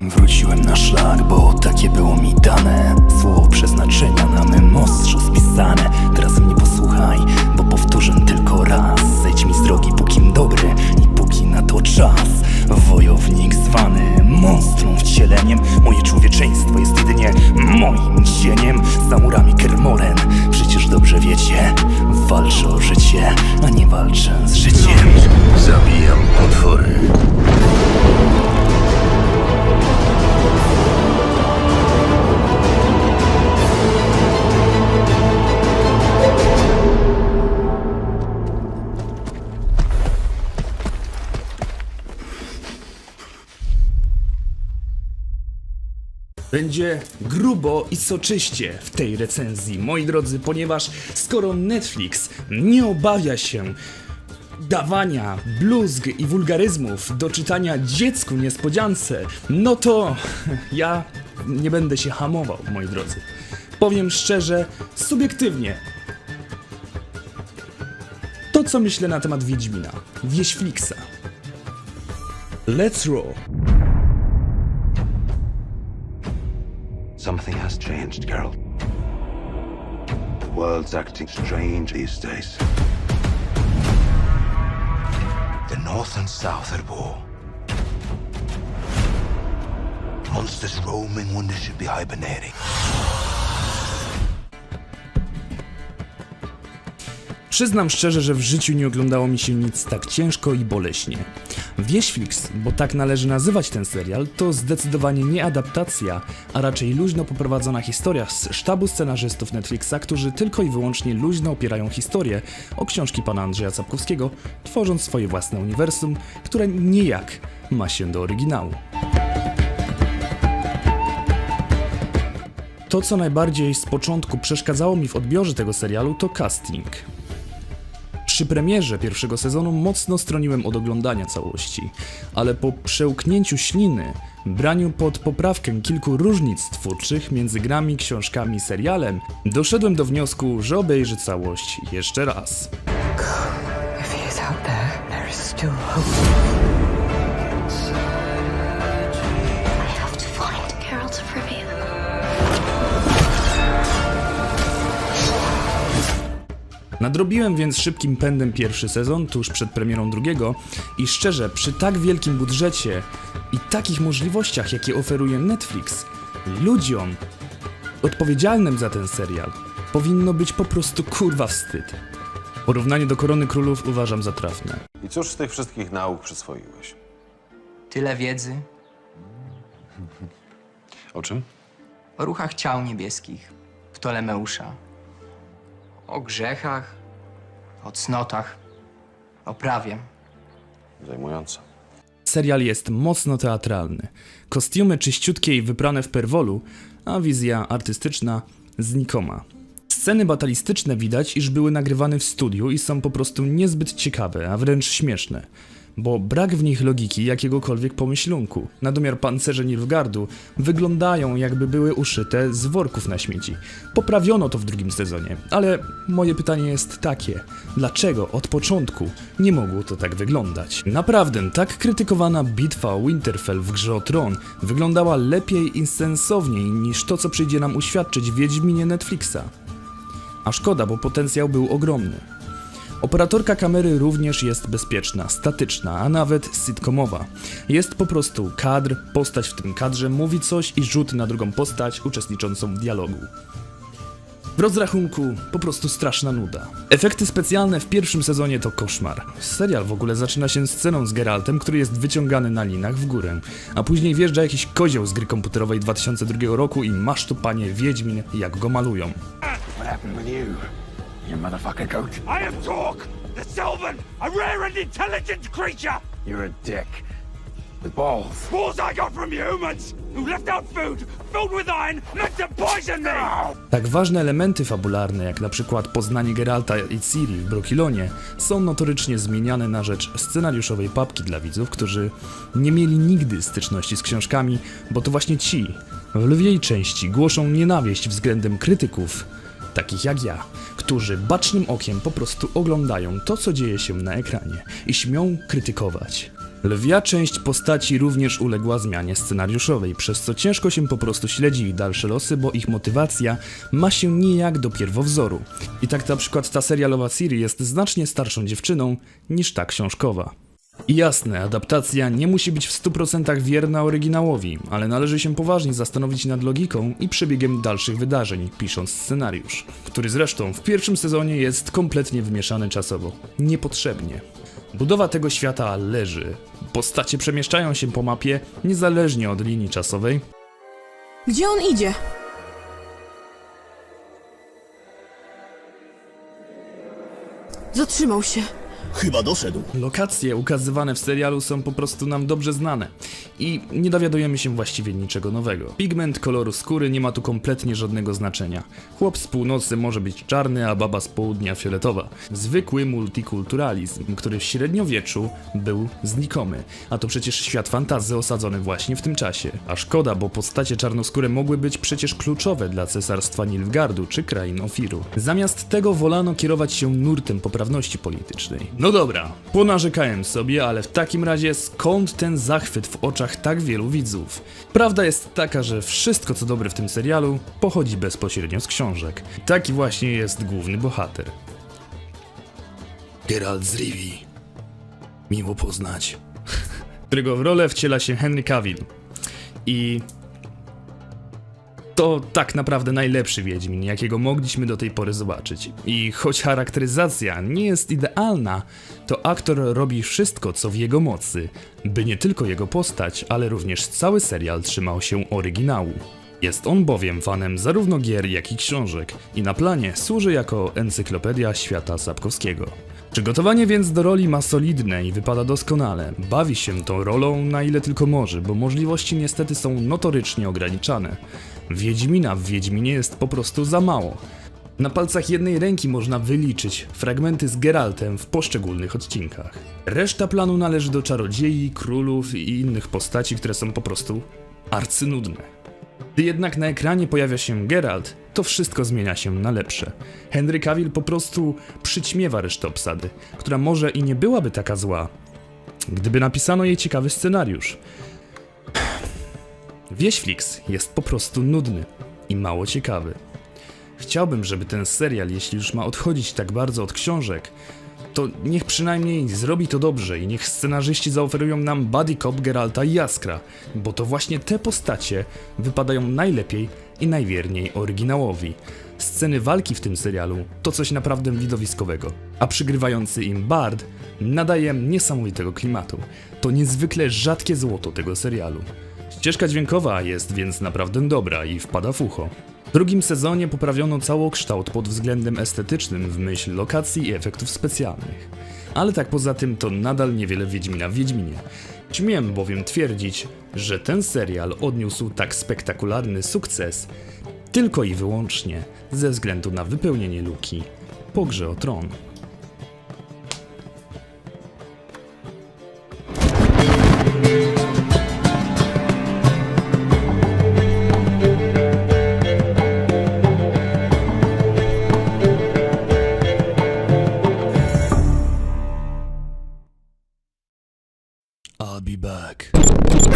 Wróciłem na szlak, bo takie było mi dane. Słowo przeznaczenia na mym ostrzu spisane. Teraz mnie posłuchaj, bo powtórzę tylko raz. Zejdź mi z drogi, pókim dobry i póki na to czas. Wojownik zwany monstrum wcieleniem. Moje człowieczeństwo jest jedynie moim cieniem Za murami Kermoren, przecież dobrze wiecie Walczę o życie, a nie walczę z życiem. Zabijam potwory. Będzie grubo i soczyście w tej recenzji, moi drodzy, ponieważ skoro Netflix nie obawia się dawania bluzg i wulgaryzmów do czytania dziecku niespodziance, no to ja nie będę się hamował, moi drodzy. Powiem szczerze, subiektywnie. To, co myślę na temat Wiedźmina, Wieśflixa. Let's roll. Something has changed, Geralt. The world's acting strange these days. The North and South at war. Monsters roaming when they should be hibernating. Przyznam szczerze, że w życiu nie oglądało mi się nic tak ciężko i boleśnie. Wieśflix, bo tak należy nazywać ten serial, to zdecydowanie nie adaptacja, a raczej luźno poprowadzona historia z sztabu scenarzystów Netflixa, którzy tylko i wyłącznie luźno opierają historię o książki pana Andrzeja Sapkowskiego, tworząc swoje własne uniwersum, które nijak ma się do oryginału. To, co najbardziej z początku przeszkadzało mi w odbiorze tego serialu, to casting. Przy premierze pierwszego sezonu mocno stroniłem od oglądania całości, ale po przełknięciu śliny, braniu pod poprawkę kilku różnic twórczych między grami, książkami i serialem, doszedłem do wniosku, że obejrzę całość jeszcze raz. If he is out there, there is still hope. Nadrobiłem więc szybkim pędem pierwszy sezon, tuż przed premierą drugiego i szczerze, przy tak wielkim budżecie i takich możliwościach, jakie oferuje Netflix, ludziom odpowiedzialnym za ten serial powinno być po prostu kurwa wstyd. Porównanie do Korony Królów uważam za trafne. I cóż z tych wszystkich nauk przyswoiłeś? Tyle wiedzy O czym? o ruchach ciał niebieskich Ptolemeusza, o grzechach, o cnotach, o prawie. Zajmujące. Serial jest mocno teatralny. Kostiumy czyściutkie i wyprane w perwolu, a wizja artystyczna znikoma. Sceny batalistyczne widać, iż były nagrywane w studiu i są po prostu niezbyt ciekawe, a wręcz śmieszne. Bo brak w nich logiki jakiegokolwiek pomyślunku. Na domiar pancerze Nilfgardu wyglądają jakby były uszyte z worków na śmieci. Poprawiono to w drugim sezonie, ale moje pytanie jest takie: dlaczego od początku nie mogło to tak wyglądać? Naprawdę, tak krytykowana bitwa Winterfell w grze o Tron wyglądała lepiej i sensowniej niż to, co przyjdzie nam uświadczyć Wiedźminie Netflixa. A szkoda, bo potencjał był ogromny. Operatorka kamery również jest bezpieczna, statyczna, a nawet sitcomowa. Jest po prostu kadr, postać w tym kadrze mówi coś i rzut na drugą postać uczestniczącą w dialogu. W rozrachunku po prostu straszna nuda. Efekty specjalne w pierwszym sezonie to koszmar. Serial w ogóle zaczyna się sceną z Geraltem, który jest wyciągany na linach w górę, a później wjeżdża jakiś kozioł z gry komputerowej 2002 roku i masz tu panie Wiedźmin, jak go malują. You motherfucker goat. I am Torque, the Sylvan, a rare and intelligent creature. You're a dick. With balls. Balls I got from humans, who left out food filled with iron meant to poison me. Tak ważne elementy fabularne, jak na przykład poznanie Geralta i Ciri w Brokilonie, są notorycznie zmieniane na rzecz scenariuszowej papki dla widzów, którzy nie mieli nigdy styczności z książkami, bo to właśnie ci, w lwiej części, głoszą nienawiść względem krytyków, takich jak ja, którzy bacznym okiem po prostu oglądają to, co dzieje się na ekranie i śmią krytykować. Lwia część postaci również uległa zmianie scenariuszowej, przez co ciężko się po prostu śledzi ich dalsze losy, bo ich motywacja ma się nijak do pierwowzoru. I tak na przykład ta serialowa Ciri jest znacznie starszą dziewczyną niż ta książkowa. Jasne, adaptacja nie musi być w 100% wierna oryginałowi, ale należy się poważnie zastanowić nad logiką i przebiegiem dalszych wydarzeń, pisząc scenariusz, który zresztą w pierwszym sezonie jest kompletnie wymieszany czasowo. Niepotrzebnie. Budowa tego świata leży. Postacie przemieszczają się po mapie niezależnie od linii czasowej, Gdzie on idzie? Zatrzymał się. Chyba doszedł. Lokacje ukazywane w serialu są po prostu nam dobrze znane i nie dowiadujemy się właściwie niczego nowego. Pigment koloru skóry nie ma tu kompletnie żadnego znaczenia. Chłop z północy może być czarny, a baba z południa fioletowa. Zwykły multikulturalizm, który w średniowieczu był znikomy, a to przecież świat fantazy osadzony właśnie w tym czasie. A szkoda, bo postacie czarnoskóre mogły być przecież kluczowe dla cesarstwa Nilfgardu czy krain Ofiru. Zamiast tego wolano kierować się nurtem poprawności politycznej. No dobra, ponarzekałem sobie, ale w takim razie skąd ten zachwyt w oczach tak wielu widzów? Prawda jest taka, że wszystko co dobre w tym serialu pochodzi bezpośrednio z książek. Taki właśnie jest główny bohater. Geralt z Rivi. Miło poznać. którego w rolę wciela się Henry Cavill. I to tak naprawdę najlepszy Wiedźmin, jakiego mogliśmy do tej pory zobaczyć. I choć charakteryzacja nie jest idealna, to aktor robi wszystko, co w jego mocy, by nie tylko jego postać, ale również cały serial trzymał się oryginału. Jest on bowiem fanem zarówno gier, jak i książek i na planie służy jako encyklopedia świata Sapkowskiego. Przygotowanie więc do roli ma solidne i wypada doskonale. Bawi się tą rolą na ile tylko może, bo możliwości niestety są notorycznie ograniczane. Wiedźmina w Wiedźminie jest po prostu za mało. Na palcach jednej ręki można wyliczyć fragmenty z Geraltem w poszczególnych odcinkach. Reszta planu należy do czarodziei, królów i innych postaci, które są po prostu arcynudne. Gdy jednak na ekranie pojawia się Geralt, to wszystko zmienia się na lepsze. Henry Cavill po prostu przyćmiewa resztę obsady, która może i nie byłaby taka zła, gdyby napisano jej ciekawy scenariusz. Wieśflix jest po prostu nudny i mało ciekawy. Chciałbym, żeby ten serial, jeśli już ma odchodzić tak bardzo od książek, to niech przynajmniej zrobi to dobrze i niech scenarzyści zaoferują nam Buddy Cop Geralta i Jaskra, bo to właśnie te postacie wypadają najlepiej i najwierniej oryginałowi. Sceny walki w tym serialu to coś naprawdę widowiskowego, a przygrywający im Bard nadaje niesamowitego klimatu. To niezwykle rzadkie złoto tego serialu. Ścieżka dźwiękowa jest więc naprawdę dobra i wpada w ucho. W drugim sezonie poprawiono całokształt pod względem estetycznym w myśl lokacji i efektów specjalnych. Ale tak poza tym to nadal niewiele Wiedźmina w Wiedźminie. Śmiem bowiem twierdzić, że ten serial odniósł tak spektakularny sukces tylko i wyłącznie ze względu na wypełnienie luki po grze o tron.